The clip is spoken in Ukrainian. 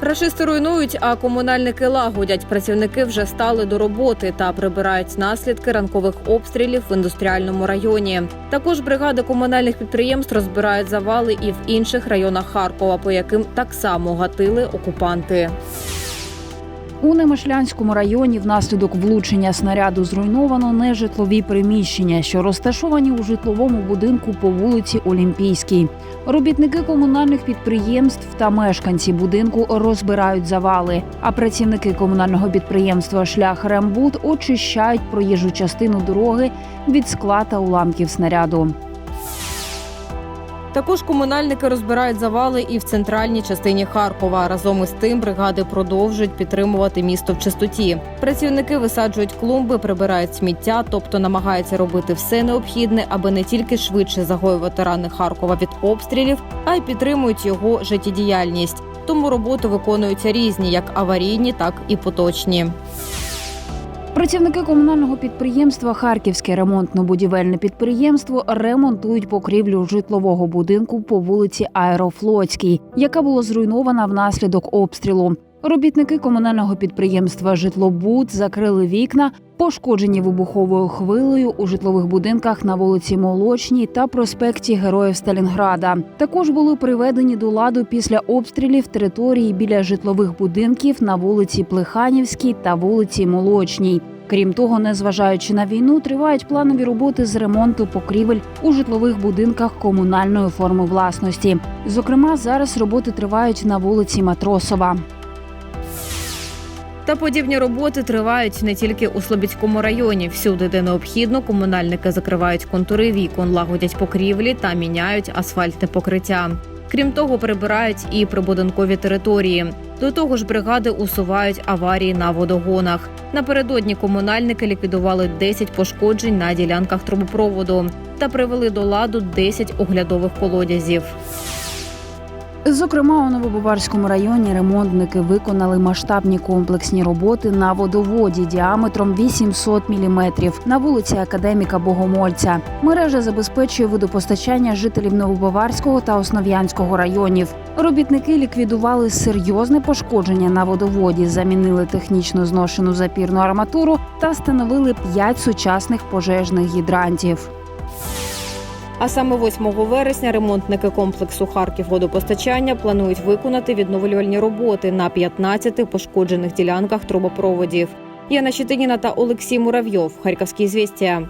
Рашисти руйнують, а комунальники лагодять. Працівники вже стали до роботи та прибирають наслідки ранкових обстрілів в індустріальному районі. Також бригади комунальних підприємств розбирають завали і в інших районах Харкова, по яким так само гатили окупанти. У Немишлянському районі внаслідок влучення снаряду зруйновано нежитлові приміщення, що розташовані у житловому будинку по вулиці Олімпійській. Робітники комунальних підприємств та мешканці будинку розбирають завали. А працівники комунального підприємства Шлях Рембуд очищають проїжджу частину дороги від скла та уламків снаряду. Також комунальники розбирають завали і в центральній частині Харкова. Разом із тим бригади продовжують підтримувати місто в чистоті. Працівники висаджують клумби, прибирають сміття, тобто намагаються робити все необхідне, аби не тільки швидше загоювати рани Харкова від обстрілів, а й підтримують його життєдіяльність. Тому роботи виконуються різні, як аварійні, так і поточні. Працівники комунального підприємства Харківське ремонтно-будівельне підприємство ремонтують покрівлю житлового будинку по вулиці Аерофлотській, яка була зруйнована внаслідок обстрілу. Робітники комунального підприємства Житлобуд закрили вікна, пошкоджені вибуховою хвилею у житлових будинках на вулиці Молочній та проспекті Героїв Сталінграда. Також були приведені до ладу після обстрілів території біля житлових будинків на вулиці Плеханівській та вулиці Молочній. Крім того, незважаючи на війну, тривають планові роботи з ремонту покрівель у житлових будинках комунальної форми власності. Зокрема, зараз роботи тривають на вулиці Матросова. Та подібні роботи тривають не тільки у Слобідському районі. Всюди, де необхідно, комунальники закривають контури вікон, лагодять покрівлі та міняють асфальтне покриття. Крім того, прибирають і прибудинкові території. До того ж, бригади усувають аварії на водогонах. Напередодні комунальники ліквідували 10 пошкоджень на ділянках трубопроводу та привели до ладу 10 оглядових колодязів. Зокрема, у Новобаварському районі ремонтники виконали масштабні комплексні роботи на водоводі діаметром 800 мм на вулиці Академіка Богомольця. Мережа забезпечує водопостачання жителів Новобаварського та Основ'янського районів. Робітники ліквідували серйозне пошкодження на водоводі, замінили технічно зношену запірну арматуру та встановили п'ять сучасних пожежних гідрантів. А саме 8 вересня ремонтники комплексу Харків водопостачання планують виконати відновлювальні роботи на 15 пошкоджених ділянках трубопроводів. Яна Щетиніна та Олексій Муравйов. Харківські звістя.